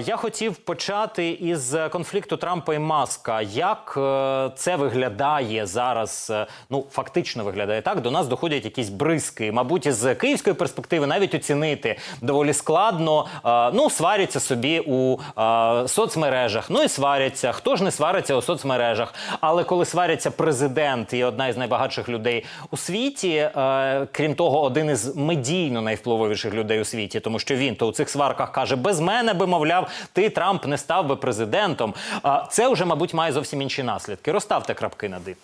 Я хотів почати із конфлікту Трампа і Маска. Як е, це виглядає зараз? е, Ну фактично виглядає так. До нас доходять якісь бризки. Мабуть, із київської перспективи навіть оцінити доволі складно. Е, Ну, сваряться собі у соцмережах. Ну і сваряться. Хто ж не свариться у соцмережах? Але коли сваряться президент і одна із найбагатших людей у світі, крім того, один із медійно найвпливовіших людей у світі, тому що він то у цих сварках каже: без мене би мовляв, ти Трамп не став би президентом. Це вже, мабуть, має зовсім інші наслідки. Розставте крапки над «і».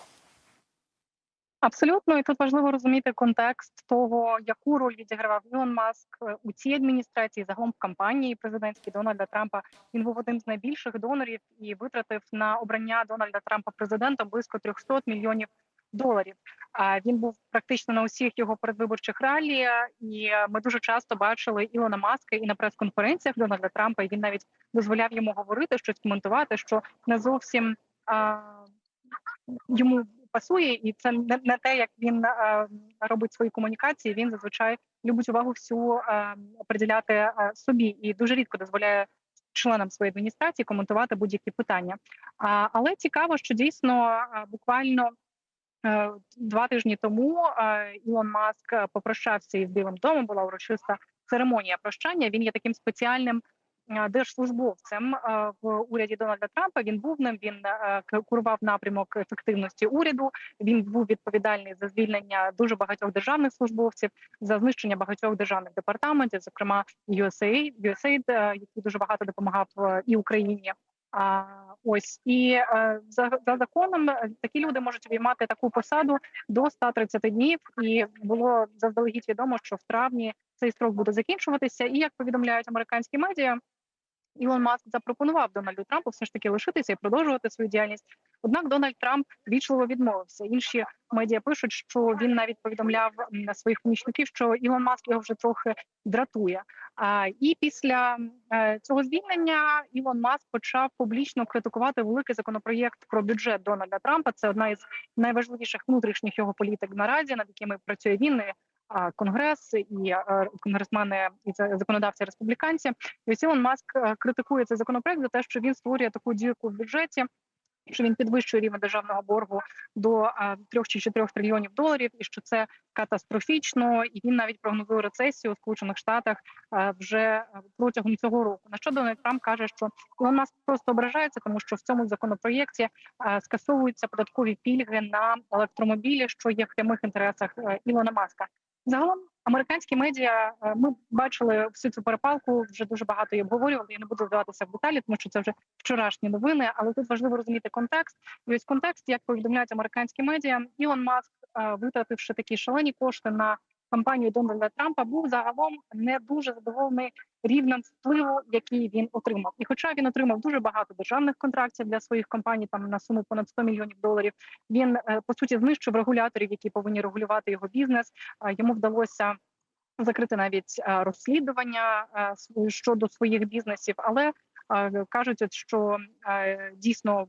Абсолютно, і тут важливо розуміти контекст того, яку роль відігравав Ілон Маск е, у цій адміністрації, загалом в кампанії президентській Дональда Трампа. Він був одним з найбільших донорів і витратив на обрання Дональда Трампа президентом близько 300 мільйонів доларів. А він був практично на усіх його передвиборчих ралі, і ми дуже часто бачили Ілона Маска і на прес-конференціях Дональда Трампа. І він навіть дозволяв йому говорити щось коментувати, що не зовсім а, йому пасує, і це не, не те, як він е, робить свої комунікації. Він зазвичай любить увагу всю е, приділяти собі і дуже рідко дозволяє членам своєї адміністрації коментувати будь-які питання. А, але цікаво, що дійсно буквально. Е, Два тижні тому е, Ілон Маск е, попрощався із Білим домом. Була урочиста церемонія прощання. Він є таким спеціальним держслужбовцем в уряді Дональда Трампа. Він був ним. Він курував напрямок ефективності уряду. Він був відповідальний за звільнення дуже багатьох державних службовців, за знищення багатьох державних департаментів, зокрема USAID, USAID, який дуже багато допомагав і Україні. А ось і е, за, за законом е, такі люди можуть обіймати таку посаду до 130 днів. І було заздалегідь відомо, що в травні цей строк буде закінчуватися. І як повідомляють американські медіа, Ілон Маск запропонував Дональду Трампу все ж таки лишитися і продовжувати свою діяльність. Однак Дональд Трамп вічливо відмовився. Інші медіа пишуть, що він навіть повідомляв на своїх помічників, що Ілон Маск його вже трохи дратує. А і після е, цього звільнення Ілон Маск почав публічно критикувати великий законопроєкт про бюджет Дональда Трампа. Це одна із найважливіших внутрішніх його політик наразі, над якими працює він. Конгрес і е, конгресмени і законодавці республіканці. І ось Ілон Маск е, критикує цей законопроект за те, що він створює таку дірку в бюджеті. Що він підвищує рівень державного боргу до а, 3 чи 4 трильйонів доларів, і що це катастрофічно, і він навіть прогнозує рецесію у Сполучених Штатах вже е, протягом цього року. На що Дональд Трамп каже, що Ілон Маск просто ображається, тому що в цьому законопроєкті скасовуються податкові пільги на електромобілі, що є в прямих інтересах е, Ілона Маска. Загалом американські медіа е, ми бачили всю цю перепалку. Вже дуже багато її обговорювали. Я не буду вдаватися в деталі, тому що це вже вчорашні новини. Але тут важливо розуміти контекст. І ось контекст, як повідомляють американські медіа, Ілон Маск, е, витративши такі шалені кошти на кампанію Дональда Трампа, був загалом не дуже задоволений рівнем впливу, який він отримав. І, хоча він отримав дуже багато державних контрактів для своїх компаній, там на суму понад 100 мільйонів доларів, він е, по суті знищив регуляторів, які повинні регулювати його бізнес. Йому вдалося закрити навіть е, розслідування е, щодо своїх бізнесів, але кажуть, що дійсно.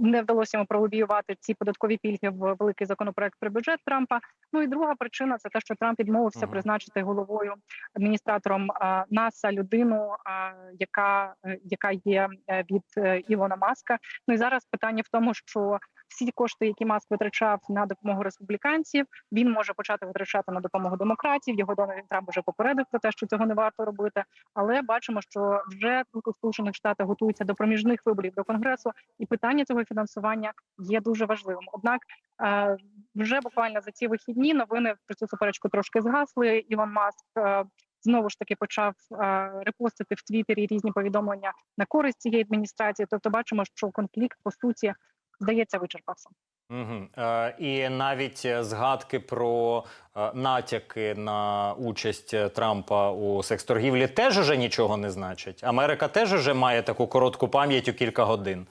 Не вдалося йому пролобіювати ці податкові пільги в великий законопроект про бюджет Трампа. Ну і друга причина це те, що Трамп відмовився Мгм. призначити головою адміністратором НАСА людину, яка, е, яка є е, від е, Ілона Маска. Ну і зараз питання в тому, що всі кошти, які Маск витрачав на допомогу республіканців, він може почати витрачати на допомогу демократів. Його Дональд Трамп вже попередив про те, що цього не варто робити. Але бачимо, що вже тут у Сполучених Штатах готуються до проміжних виборів до конгресу, і питання цього фінансування є дуже важливим. Однак е, вже буквально за ці вихідні новини про цю суперечку трошки згасли. Іван Маск. е, Знову ж таки почав е, репостити в Твіттері різні повідомлення на користь цієї адміністрації. Тобто, бачимо, що конфлікт по суті здається вичерпався. Угу. Е, і навіть е, згадки про е, натяки на участь е, Трампа у секс-торгівлі теж уже нічого не значить. Америка теж уже має таку коротку пам'ять у кілька годин.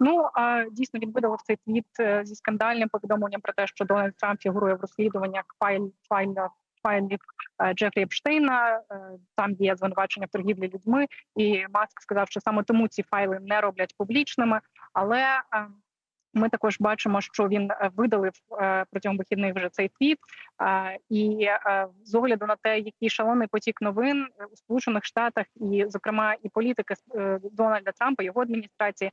Ну а дійсно він видав цей твіт е, зі скандальним повідомленням про те, що Дональд Трамп фігурує в розслідуваннях файл файл файлів Джефрі Епштейна. Там є звинувачення в торгівлі людьми, і Маск сказав, що саме тому ці файли не роблять публічними. Але е, Ми також бачимо, що він е, видалив е, протягом вихідних вже цей твіт. І з огляду на те, який шалений потік новин у Сполучених Штатах, і зокрема і політики Дональда Трампа, його адміністрації,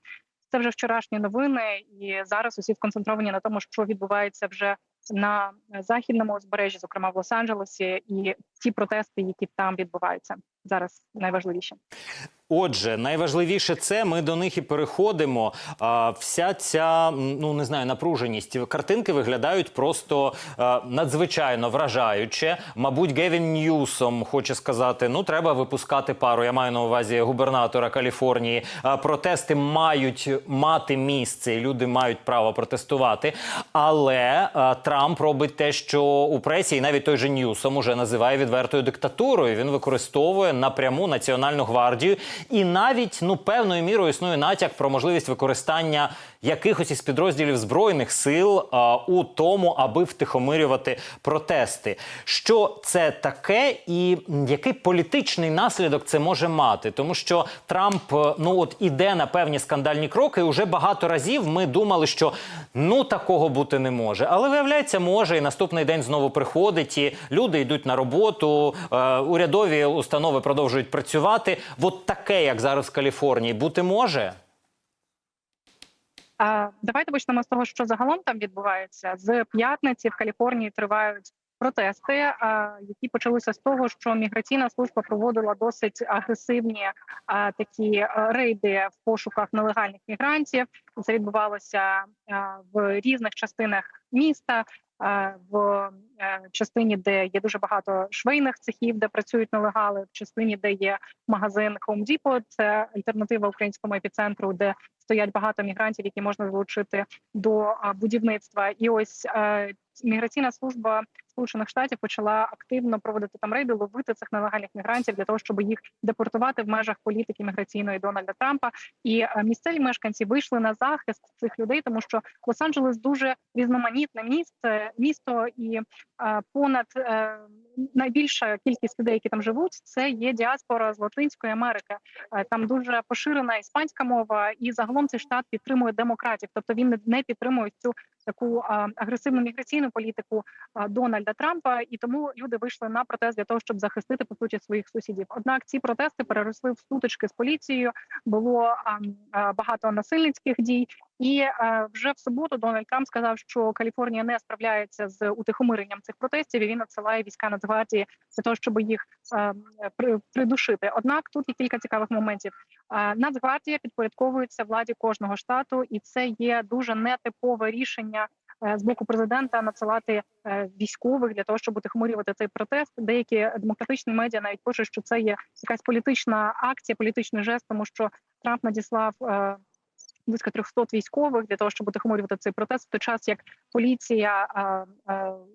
це вже вчорашні новини, і зараз усі сконцентровані на тому, що відбувається вже на західному узбережжі, зокрема в Лос-Анджелесі, і ті протести, які там відбуваються зараз, найважливіше. Отже, найважливіше це ми до них і переходимо. Вся ця ну не знаю, напруженість. Картинки виглядають просто а, надзвичайно вражаюче. Мабуть, Гевін Ньюсом хоче сказати: ну треба випускати пару. Я маю на увазі губернатора Каліфорнії. А, протести мають мати місце, і люди мають право протестувати. Але а, Трамп робить те, що у пресі, і навіть той же Ньюсом уже називає відвертою диктатурою. Він використовує напряму національну гвардію. І навіть ну певною мірою існує натяк про можливість використання якихось із підрозділів збройних сил у тому, аби втихомирювати протести. Що це таке, і який політичний наслідок це може мати? Тому що Трамп е, ну от іде на певні скандальні кроки. і Уже багато разів ми думали, що ну такого бути не може. Але виявляється, може, і наступний день знову приходить, і люди йдуть на роботу, е, урядові установи продовжують працювати. От таке, як зараз в Каліфорнії, бути може. Давайте почнемо з того, що загалом там відбувається. З п'ятниці в Каліфорнії тривають протести, які почалися з того, що міграційна служба проводила досить агресивні такі рейди в пошуках нелегальних мігрантів. Це відбувалося в різних частинах міста. А, В е, частині, де є дуже багато швейних цехів, де працюють нелегали, в частині, де є магазин Home Depot, це альтернатива українському епіцентру, де стоять багато мігрантів, які можна залучити до будівництва. І ось е, міграційна служба Сполучених Штатів почала активно проводити там рейди, ловити цих нелегальних мігрантів для того, щоб їх депортувати в межах політики міграційної Дональда Трампа. І е, місцеві мешканці вийшли на захист цих людей, тому що Лос-Анджелес дуже різноманітне місце, місто і е, понад е, найбільша кількість людей, які там живуть, це є діаспора з Латинської Америки. Е, Там дуже поширена іспанська мова, і загалом цей штат підтримує демократів, тобто він не- підтримує цю таку агресивну міграційну політику Дональда Трампа, і тому люди вийшли на протест для того, щоб захистити по суті своїх сусідів. Однак ці протести переросли в сутички з поліцією. Було багато насильницьких дій. І е, вже в суботу Дональд Трамп сказав, що Каліфорнія не справляється з утихомиренням цих протестів. і Він надсилає війська Нацгвардії для того, щоб їх е, при- придушити. Однак тут є кілька цікавих моментів. Е, Нацгвардія підпорядковується владі кожного штату, і це є дуже нетипове рішення. З боку президента надсилати військових для того, щоб утихомирювати цей протест. Деякі демократичні медіа навіть пишуть, що це є якась політична акція, політичний жест, тому що Трамп надіслав близько 300 військових для того, щоб утихомирювати цей протест, в той час як поліція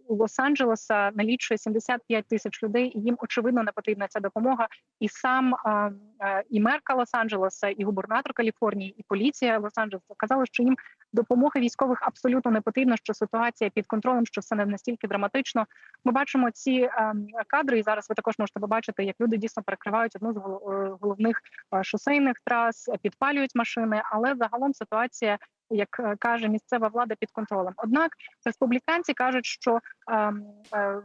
Лос-Анджелеса налічує 75 тисяч людей, і їм очевидно не потрібна ця допомога. І сам і мерка Лос-Анджелеса, і губернатор Каліфорнії, і поліція Лос-Анджелеса казали, що їм допомоги військових абсолютно не потрібна, що ситуація під контролем, що все не настільки драматично. Ми бачимо ці кадри, і зараз ви також можете побачити, як люди дійсно перекривають одну з е, головних шосейних трас, підпалюють машини, але загалом ситуація. Як е, каже місцева влада під контролем, однак республіканці кажуть, що ем, е,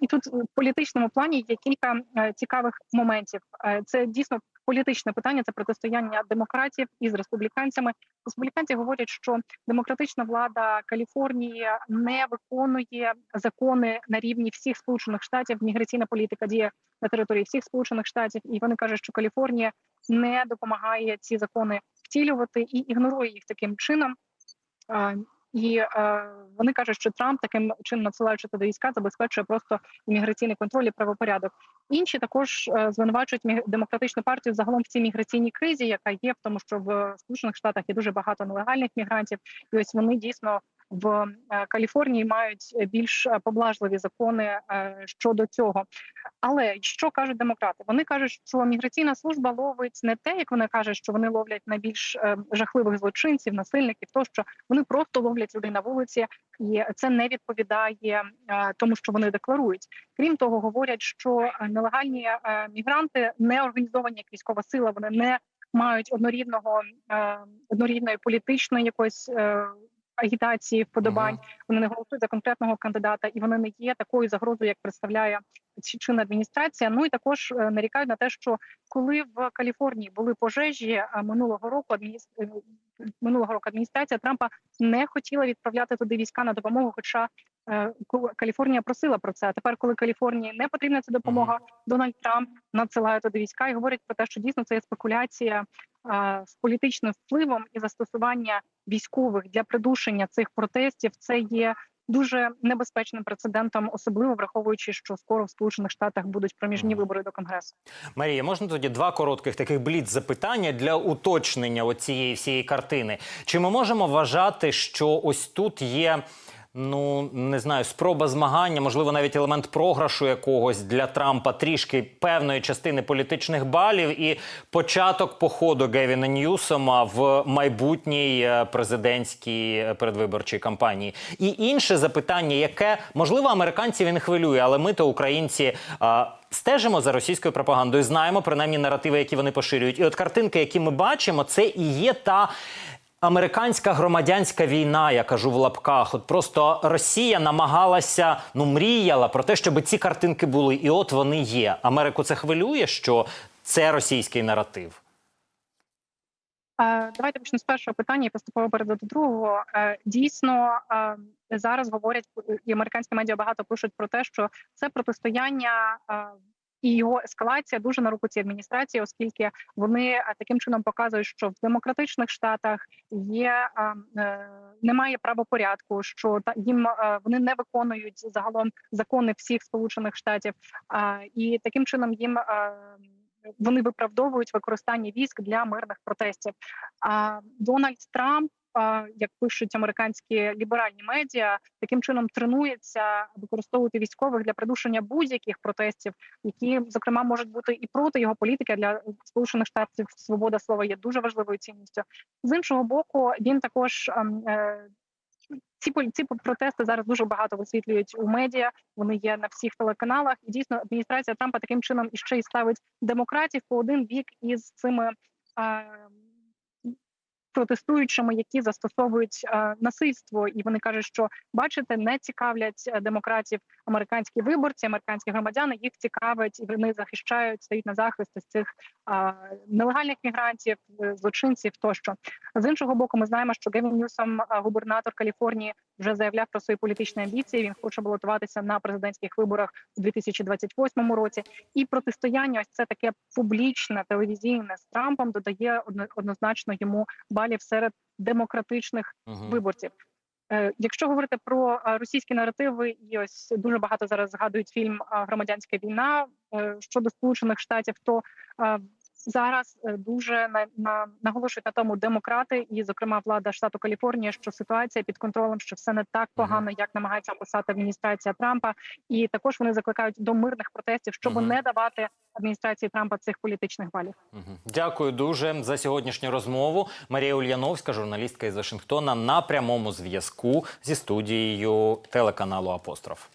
і тут в політичному плані є кілька е, цікавих моментів. Це дійсно політичне питання, це протистояння демократів із республіканцями. Республіканці говорять, що демократична влада Каліфорнії не виконує закони на рівні всіх сполучених штатів. Міграційна політика діє на території всіх сполучених штатів, і вони кажуть, що Каліфорнія не допомагає ці закони втілювати і ігнорує їх таким чином. І е, вони кажуть, що Трамп таким чином надсилаючи туди війська, забезпечує просто імміграційний контроль і правопорядок. Інші також е, звинувачують демократичну партію загалом в цій міграційній кризі, яка є в тому, що в Сполучених Штатах є дуже багато нелегальних мігрантів, і ось вони дійсно в е, Каліфорнії мають більш е, поблажливі закони е, щодо цього. Але що кажуть демократи? Вони кажуть, що міграційна служба ловить не те, як вони кажуть, що вони ловлять найбільш е, жахливих злочинців, насильників, тощо вони просто ловлять людей на вулиці, і це не відповідає е, тому, що вони декларують. Крім того, говорять, що е, нелегальні е, мігранти не організовані як військова сила, вони не мають однорідного е, однорідної політичної якоїсь е, агітації, вподобань. Вони не голосують за конкретного кандидата, і вони не є такою загрозою, як представляє чи- чинна адміністрація. Ну і також е, нарікають на те, що коли в Каліфорнії були пожежі а, минулого року, адміністр... е, минулого року адміністрація Трампа не хотіла відправляти туди війська на допомогу. Хоча е, Каліфорнія просила про це. А тепер, коли Каліфорнії не потрібна ця допомога, Дональд Трамп надсилає туди війська і говорить про те, що дійсно це є спекуляція е, з політичним впливом і застосування військових для придушення цих протестів. Це є дуже небезпечним прецедентом, особливо враховуючи, що скоро в Сполучених Штатах будуть проміжні вибори до конгресу. Марія, можна тоді два коротких таких бліц запитання для уточнення оцієї всієї картини? Чи ми можемо вважати, що ось тут є? Ну не знаю, спроба змагання, можливо, навіть елемент програшу якогось для Трампа трішки певної частини політичних балів, і початок походу Гевіна Ньюсома в майбутній е, президентській е, передвиборчій кампанії. І інше запитання, яке можливо американців і не хвилює, але ми то українці. Стежимо за російською пропагандою, знаємо принаймні наративи, які вони поширюють. І от картинки, які ми бачимо, це і є та американська громадянська війна, я кажу в лапках. От просто Росія намагалася, ну мріяла про те, щоб ці картинки були, і от вони є. Америку це хвилює, що це російський наратив. Е, Давайте почнемо з першого питання і поступово перейду до другого. Е, Дійсно, е, зараз говорять і американські медіа багато пишуть про те, що це протистояння і його ескалація дуже на руку цій адміністрації, оскільки вони е, таким чином показують, що в демократичних штатах є е, е, немає правопорядку, що та їм вони не виконують загалом закони всіх сполучених штатів, і таким чином їм. Вони виправдовують використання військ для мирних протестів. А Дональд Трамп, як пишуть американські ліберальні медіа, таким чином тренується використовувати військових для придушення будь-яких протестів, які зокрема можуть бути і проти його політики. Для сполучених штатів свобода слова є дуже важливою цінністю. З іншого боку, він також. ем, е, Ці ці протести зараз дуже багато висвітлюють у медіа. Вони є на всіх телеканалах. І дійсно адміністрація Трампа таким чином іще й ставить демократів по один бік із цими е, протестуючими, які застосовують е, насильство, і вони кажуть, що бачите, не цікавлять е, демократів американські виборці, американські громадяни. Їх цікавить, і вони захищають, стають на захист із цих е, нелегальних мігрантів, злочинців тощо. З іншого боку, ми знаємо, що Гевін Ньюсом, губернатор Каліфорнії, вже заявляв про свої політичні амбіції. Він хоче балотуватися на президентських виборах у 2028 році. І протистояння, ось це таке публічне телевізійне з Трампом додає однозначно йому балів серед демократичних Мгм. виборців. Е, Якщо говорити про е, російські наративи, і ось дуже багато зараз згадують фільм е, Громадянська війна щодо Сполучених Штатів, то зараз е, дуже на, на наголошують на тому демократи, і зокрема влада штату Каліфорнія, що ситуація під контролем, що все не так погано, як намагається описати адміністрація Трампа, і також вони закликають до мирних протестів, щоб Мгм. не давати адміністрації Трампа цих політичних балів. Мгм. Дякую дуже за сьогоднішню розмову. Марія Ульяновська, журналістка із Вашингтона, на прямому зв'язку зі студією телеканалу Апостроф.